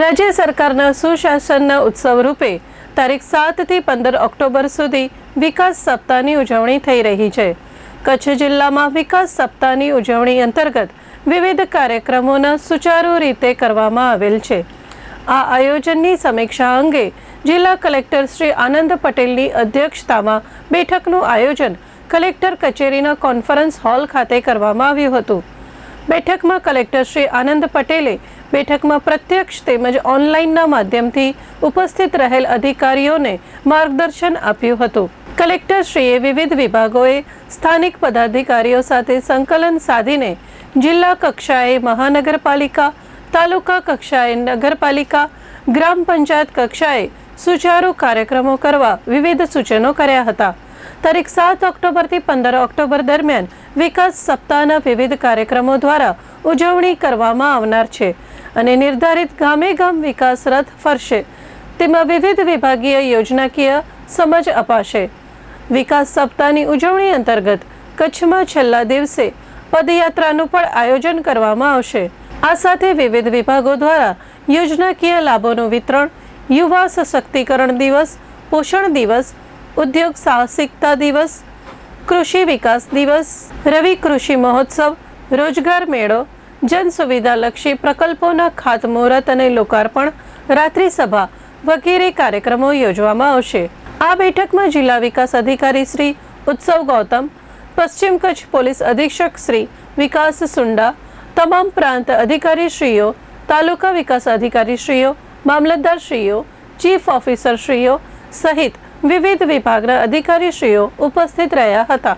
રાજ્ય સરકારના સુશાસનના ઉત્સવ રૂપે તારીખ સાતથી પંદર ઓક્ટોબર સુધી વિકાસ સપ્તાહની ઉજવણી થઈ રહી છે. કચ્છ જિલ્લામાં વિકાસ સપ્તાહની ઉજવણી અંતર્ગત વિવિધ કાર્યક્રમોના સુચારુ રીતે કરવામાં આવેલ છે. આ આયોજનની સમીક્ષા અંગે જિલ્લા કલેક્ટર શ્રી આનંદ પટેલની અધ્યક્ષતામાં બેઠકનું આયોજન કલેક્ટર કચેરીના કોન્ફરન્સ હોલ ખાતે કરવામાં આવ્યું હતું. બેઠકમાં કલેક્ટર શ્રી આનંદ પટેલે બેઠકમાં પ્રત્યક્ષ તેમજ ઓનલાઈનના માધ્યમથી ઉપસ્થિત રહેલ અધિકારીઓને માર્ગદર્શન આપ્યું હતું. કલેક્ટરશ્રીએ વિવિધ વિભાગોએ સ્થાનિક પદાધિકારીઓ સાથે સંકલન સાધીને જિલ્લા કક્ષાએ મહાનગરપાલિકા, તાલુકા કક્ષાએ નગરપાલિકા, ગ્રામ પંચાયત કક્ષાએ સુચારુ કાર્યક્રમો કરવા વિવિધ સૂચનો કર્યા હતા. તારીખ સાત ઓક્ટોબરથી પંદર ઓક્ટોબર દરમિયાન વિકાસ સપ્તાહના વિવિધ કાર્યક્રમો દ્વારા ઉજવણી કરવામાં આવનાર છે અને નિર્ધારિત ગામે ગામ વિકાસ રથ ફરશે. તેમાં વિવિધ વિભાગીય યોજનાકીય સમજ અપાશે. વિકાસ સપ્તાહની ઉજવણી અંતર્ગત કચ્છમાં છેલ્લા દિવસે પદયાત્રાનું પણ આયોજન કરવામાં આવશે. આ સાથે વિવિધ વિભાગો દ્વારા યોજનાકીય લાભોનું વિતરણ, યુવા સશક્તિકરણ દિવસ, પોષણ દિવસ ઉદ્યોગ સાહસિકતા દિવસ, કૃષિ વિકાસ દિવસ, રવિ કૃષિ મહોત્સવ, રોજગાર મેળો, જન સુવિધાલક્ષી પ્રકલ્પોના ખાતમુહૂર્ત અને લોકાર્પણ, રાત્રિ સભા વગેરે કાર્યક્રમો યોજવામાં આવશે. આ બેઠકમાં જિલ્લા વિકાસ અધિકારી શ્રી ઉત્સવ ગૌતમ, પશ્ચિમ કચ્છ પોલીસ અધિક્ષક શ્રી વિકાસ સુંડા, તમામ પ્રાંત અધિકારીશ્રીઓ, તાલુકા વિકાસ અધિકારીશ્રીઓ, મામલતદારશ્રીઓ, ચીફ ઓફિસરશ્રીઓ સહિત વિવિધ વિભાગના અધિકારીશ્રીઓ ઉપસ્થિત રહ્યા હતા.